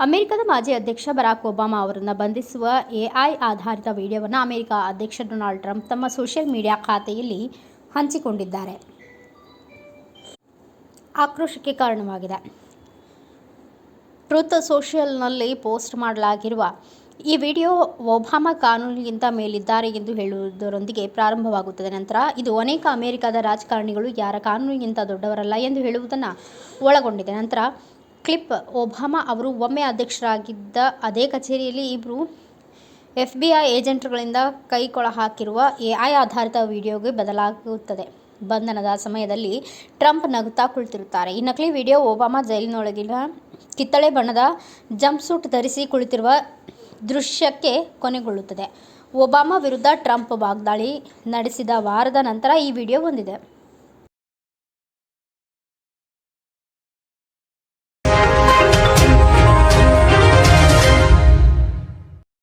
ಅಮೆರಿಕದ ಮಾಜಿ ಅಧ್ಯಕ್ಷ ಬರಾಕ್ ಒಬಾಮಾ ಅವರನ್ನು ಬಂಧಿಸುವ ಎಐ ಆಧಾರಿತ ವಿಡಿಯೋವನ್ನು ಅಮೆರಿಕ ಅಧ್ಯಕ್ಷ ಡೊನಾಲ್ಡ್ ಟ್ರಂಪ್ ತಮ್ಮ ಸೋಷಿಯಲ್ ಮೀಡಿಯಾ ಖಾತೆಯಲ್ಲಿ ಹಂಚಿಕೊಂಡಿದ್ದಾರೆ. ಆಕ್ರೋಶಕ್ಕೆ ಕಾರಣವಾಗಿದೆ. ಟ್ರೂತ್ ಸೋಷಿಯಲ್ನಲ್ಲಿ ಪೋಸ್ಟ್ ಮಾಡಲಾಗಿರುವ ಈ ವಿಡಿಯೋ ಒಬಾಮಾ ಕಾನೂನಿಗಿಂತ ಮೇಲಿದ್ದಾರೆ ಎಂದು ಹೇಳುವುದರೊಂದಿಗೆ ಪ್ರಾರಂಭವಾಗುತ್ತದೆ. ನಂತರ, ಇದು ಅನೇಕ ಅಮೆರಿಕದ ರಾಜಕಾರಣಿಗಳು, ಯಾರ ಕಾನೂನಿಗಿಂತ ದೊಡ್ಡವರಲ್ಲ ಎಂದು ಹೇಳುವುದನ್ನು ಒಳಗೊಂಡಿದೆ. ನಂತರ ಕ್ಲಿಪ್ ಒಬಾಮಾ ಅವರು ಒಮ್ಮೆ ಅಧ್ಯಕ್ಷರಾಗಿದ್ದ ಅದೇ ಕಚೇರಿಯಲ್ಲಿ ಇಬ್ಬರು ಎಫ್ ಬಿ ಐ ಏಜೆಂಟ್ಗಳಿಂದ ಕೈಕೊಳ ಹಾಕಿರುವ ಎಐ ಆಧಾರಿತ ವಿಡಿಯೋಗೆ ಬದಲಾಗುತ್ತದೆ. ಬಂಧನದ ಸಮಯದಲ್ಲಿ ಟ್ರಂಪ್ ನಗುತ್ತಾ ಕುಳಿತಿರುತ್ತಾರೆ. ಈ ನಕಲಿ ವಿಡಿಯೋ ಒಬಾಮಾ ಜೈಲಿನೊಳಗಿನ ಕಿತ್ತಳೆ ಬಣ್ಣದ ಜಂಪ್ಸೂಟ್ ಧರಿಸಿ ಕುಳಿತಿರುವ ದೃಶ್ಯಕ್ಕೆ ಕೊನೆಗೊಳ್ಳುತ್ತದೆ. ಒಬಾಮಾ ವಿರುದ್ಧ ಟ್ರಂಪ್ ವಾಗ್ದಾಳಿ ನಡೆಸಿದ ವಾರದ ನಂತರ ಈ ವಿಡಿಯೋ ಬಂದಿದೆ.